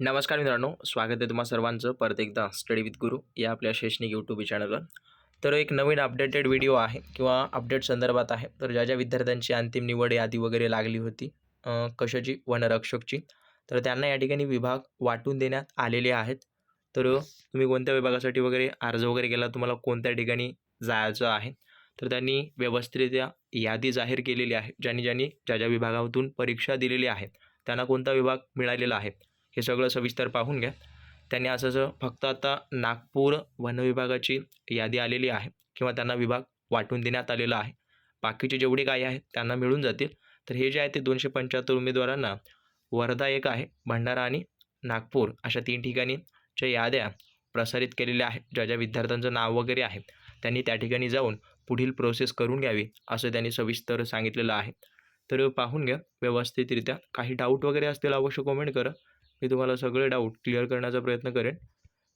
नमस्कार मित्रांनो स्वागत आहे तुम्हा सर्वांचं. परत एकदा स्टडी विथ गुरु या आपल्या शैक्षणिक यूट्यूब चॅनलवर तर एक नवीन अपडेटेड व्हिडिओ आहे किंवा अपडेट संदर्भात आहे. तर ज्या ज्या विद्यार्थ्यांची अंतिम निवड यादी वगैरे लागली होती कशाची? वनरक्षकची. तर त्यांना या ठिकाणी विभाग वाटून देण्यात आलेले आहेत. तर तुम्ही कोणत्या विभागासाठी वगैरे अर्ज वगैरे केला तुम्हाला कोणत्या ठिकाणी जायचं आहे? तर त्यांनी व्यवस्थितरित्या यादी जाहीर केलेली आहे. ज्यांनी ज्यांनी ज्या ज्या विभागातून परीक्षा दिलेली आहे त्यांना कोणता विभाग मिळालेला आहे? हे सगळं सविस्तर पाहून घ्या. त्यांनी असं असं फक्त आता नागपूर वनविभागाची यादी आलेली आहे किंवा त्यांना विभाग वाटून देण्यात आलेला आहे. बाकीचे जेवढे काही आहेत त्यांना मिळून जातील. तर हे जे आहे ते दोनशे पंच्याहत्तर उमेदवारांना वर्धा एक आहे भंडारा आणि नागपूर अशा तीन ठिकाणी ज्या याद्या प्रसारित केलेल्या आहेत. ज्या ज्या विद्यार्थ्यांचं नाव वगैरे आहे त्यांनी त्या ठिकाणी जाऊन पुढील प्रोसेस करून घ्यावी असं त्यांनी सविस्तर सांगितलेलं आहे. तर पाहून घ्या व्यवस्थितरित्या. काही डाऊट वगैरे असतील अवश्य कमेंट करा. मी तुम्हाला सगळे डाऊट क्लिअर करण्याचा प्रयत्न करेन.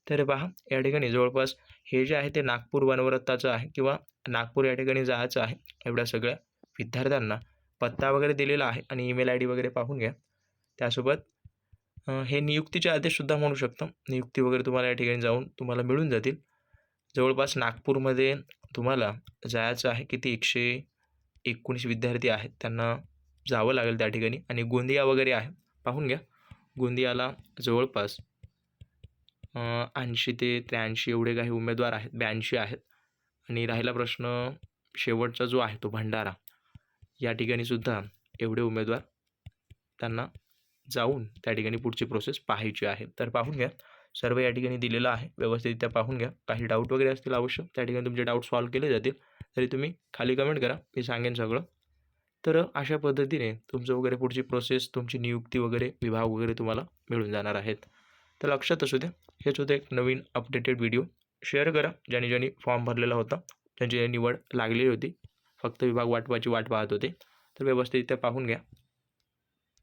तर पहा या ठिकाणी जवळपास हे जे आहे ते नागपूर वनवरत्ताचं आहे किंवा नागपूर या ठिकाणी जायचं आहे एवढ्या सगळ्या विद्यार्थ्यांना पत्ता वगैरे दिलेला आहे आणि ईमेल आय डी वगैरे पाहून घ्या. त्यासोबत हे नियुक्तीचे आदेशसुद्धा म्हणू शकतो. नियुक्ती वगैरे तुम्हाला या ठिकाणी जाऊन तुम्हाला मिळून जातील. जवळपास नागपूरमध्ये तुम्हाला जायचं आहे किती? एकशे एकोणीस विद्यार्थी आहेत. त्यांना जावं लागेल त्या ठिकाणी. आणि गोंदिया वगैरे आहे. पाहून घ्या. गोंदियाला जवळपास ऐंशी ते त्र्याऐंशी एवढे काही उमेदवार आहेत ब्याऐंशी आहेत. आणि राहिला प्रश्न शेवटचा जो आहे तो भंडारा. या ठिकाणीसुद्धा एवढे उमेदवार त्यांना जाऊन त्या ठिकाणी पुढची प्रोसेस पाहायची आहे. तर पाहून घ्या सर्व या ठिकाणी दिलेलं आहे. व्यवस्थितरित्या पाहून घ्या. काही डाऊट वगैरे असतील अवश्य त्या ठिकाणी तुमचे डाऊट सॉल्व केले जातील. तरी तुम्ही खाली कमेंट करा. मी सांगेन सगळं. तर अशा पद्धतीने तुमचं वगैरे पुढची प्रोसेस तुमची नियुक्ती वगैरे विभाग वगैरे तुम्हाला मिळून जाणार आहेत. तर लक्षात असू द्या हेच होतं एक नवीन अपडेटेड व्हिडिओ शेअर करा ज्यांनी ज्यांनी फॉर्म भरलेला होता त्यांची निवड लागलेली होती. फक्त विभाग वाटपाची वाट पाहत होते. तर व्यवस्थितरित्या पाहून घ्या.